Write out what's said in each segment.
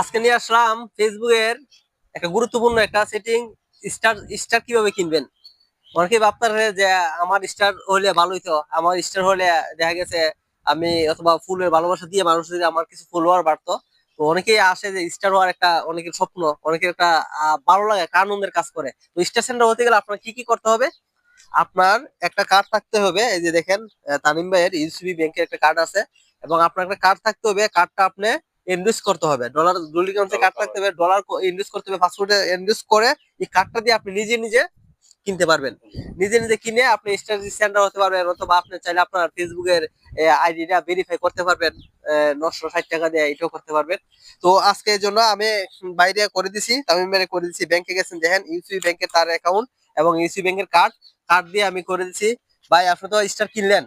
আজকে নিয়ে আসলাম ফেসবুকের একটা গুরুত্বপূর্ণ একটা সেটিং স্টার স্টার কীভাবে কিনবেন? অনেকে ভাবতারে যে আমার স্টার হলে ভালো হইতো আমার স্টার হলে দেখা গেছে আমি অথবা ফুলের ভালোবাসা দিয়ে মানুষ যদি আমার কিছু ফলোয়ার বাড়তো, তো অনেকেই আসে যে স্টার হওয়ার একটা অনেকের স্বপ্ন, অনেকের একটা ভালো লাগে, একটা আনন্দের কাজ করে। তো স্টার সেন্টার হতে গেলে আপনার কি কি করতে হবে? আপনার একটা কার্ড থাকতে হবে, এই যে দেখেন তামিম ভাইয়ের ইউসিবি ব্যাংকের একটা কার্ড আছে। এবং আপনার একটা কার্ড থাকতে হবে কার্ডটা আপনি ইনভেস্ট করতে হবে। ডলার ডলার কারেন্সি কার্ড থাকতে হবে ডলার ইনভেস্ট করতে হবে পাসপোর্টে ইনভেস্ট করে এই কার্ডটা দিয়ে আপনি নিজে নিজে কিনতে পারবেন। নিজে নিজে কিনে আপনি স্টার সেন্টার হতে পারবেন অথবা আপনি চাইলে আপনার ফেসবুকের আইডিটা ভেরিফাই করতে পারবেন নশো ষাট টাকা দিয়ে এটাও করতে পারবেন। তো আজকে এই জন্য আমি বাইরে করে দিছি তামিম ভাইরে করে দিছি ব্যাংকে গেছেন দেখেন ইউসিবি ব্যাংকের তার অ্যাকাউন্ট এবং ইউসিবি ব্যাংকের কার্ড কার্ড দিয়ে আমি করে দিছি। ভাই আপনি তো স্টার কিনলেন।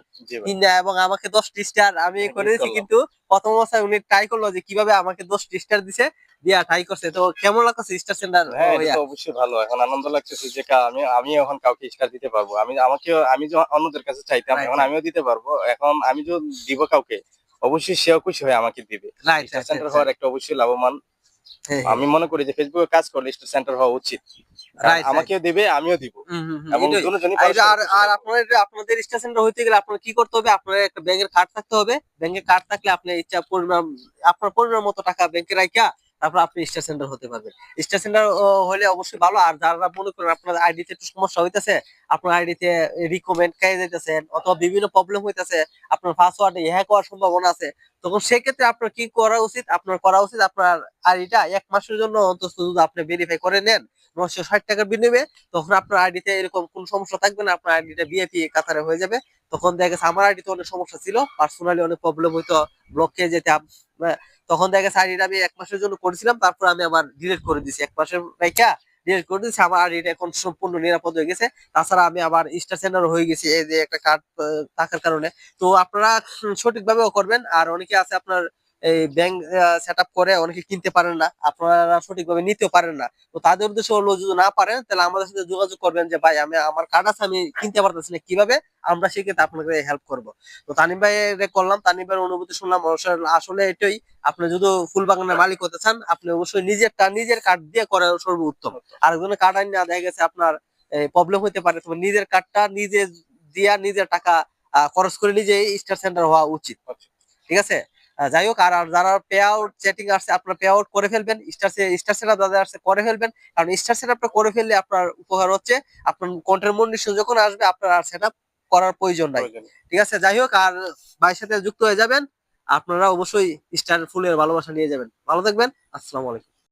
এবং আমাকে দশটি স্টার আমি হ্যাঁ, করে দিয়েছি করলাম। কিন্তু প্রথম অবস্থায় উনি ট্রাই করল যে কীভাবে আমাকে দশটি স্টার দিছে দিয়া ট্রাই করছে। তো কেমন লাগছে স্টার সেন্টার হ্যাঁ অবশ্যই ভালো। এখন আনন্দ লাগতেছে যে আমি আমি এখন কাউকে স্টার দিতে পারব। আমি আমাকে আমি অন্যদের কাছে চাইতাম এখন আমিও দিতে পারব। এখন আমি যদি দিব কাউকে অবশ্যই সেও খুশি হয়ে আমাকে দিবে। রাইট স্টার সেন্টার হওয়ার একটা অবশ্যই লাভবান আমি মনে করি যে ফেসবুকে কাজ করলে স্টার সেন্টার হওয়া উচিত. আমাকেও দেবে আমিও দিব। এবং আর আর আপনার আপনাদের স্টোর সেন্টার হইতে গেলে আপনার কি করতে হবে? আপনার একটা ব্যাংকের কার্ড থাকতে হবে। ব্যাংকের কার্ড থাকলে আপনি ইচ্ছা পরিমাণ আপনার পরিমাণ মতো টাকা ব্যাংকে রাখা তারপর আপনি স্টার সেন্টার হতে পারবেন। স্টার সেন্টার হলে অবশ্যই ভালো। আর যারা মনে করেন আপনার আইডিতে একটু সমস্যা হইতেছে, আপনার আইডিতে রিকমেন্ড খেয়ে যাইতেছেন, অথবা বিভিন্ন প্রবলেম হইতেছে, আপনার পাসওয়ার্ডে হ্যাক হওয়ার সম্ভাবনা আছে, তখন সেক্ষেত্রে আপনার কি করা উচিত? আপনার করা উচিত আপনার আইডিটা এক মাসের জন্য অন্তত যদি আপনি ভেরিফাই করে নেন নশো ষাট টাকার বিনিময়ে, তখন আপনার আইডিতে এরকম কোন সমস্যা থাকবে না, আপনার আইডিটা বিএপি কাতারে হয়ে যাবে। তখন দেখা গেছে আমার আইডিতে অনেক সমস্যা ছিল। পার্সোনালি অনেক প্রবলেম হইতো ব্লক যেতাম। তখন দেখা গেছে আইডিটা আমি এক মাসের জন্য করেছিলাম, তারপর আমি আবার ডিলিট করে দিছি। এক মাসের রাইখা ডিলিট করে দিয়েছি আমার আইডিটা এখন সম্পূর্ণ নিরাপদ হয়ে গেছে। তাছাড়া আমি আবার স্টার সেন্টার হয়ে গেছি এই যে একটা কার্ড থাকার কারণে। তো আপনারা সঠিকভাবেও করবেন। আর অনেকে আছে আপনার এই ব্যাংক সেট করে, অনেকে কিনতে পারেন না। আপনারা সঠিকভাবে নিতেও পারেন না। তো তাদের উদ্দেশ্য হলো যদি না পারেন, তাহলে আমাদের সাথে যোগাযোগ করবেন যে, ভাই, আমি, আমার কার্ড আছে, আমি কিনতে পারতেছি না। কীভাবে? আমরা সেক্ষেত্রে আপনাকে হেল্প করব। তো তানিম ভাই করলাম তানিম ভাইয়ের অনুভূতি শুনলাম আসলে- এটাই আপনি যদি ফুল বাগানের মালিক হতে চান আপনি অবশ্যই নিজেরটা নিজের কার্ড দিয়ে করা সর্বোত্তম। আরেকজনের কার্ড আনি না দেখা গেছে আপনার প্রবলেম হতে পারে তো নিজের কার্ডটা নিজে দিয়া নিজের টাকা খরচ করে নিজে স্টার সেন্টার হওয়া উচিত। আচ্ছা। ঠিক আছে? যাই হোক আর যারা পে আউট সেটিং আসছে আপনার পে আউট করে ফেলবেন স্টার স্টার সেটআপ যাদের আসছে করে ফেলবেন। কারণ স্টার সেটআপটা করে ফেললে আপনার উপকার হচ্ছে আপনার কন্টেন্ট মনিটর যখন আসবে আপনার আর সেটআপ করার প্রয়োজন নাই। ঠিক আছে? যাই হোক আর ভাইয়ের সাথে যুক্ত হয়ে যাবেন আপনারা অবশ্যই স্টার ফুলের ভালোবাসা নিয়ে যাবেন। ভালো থাকবেন আসসালামু আলাইকুম।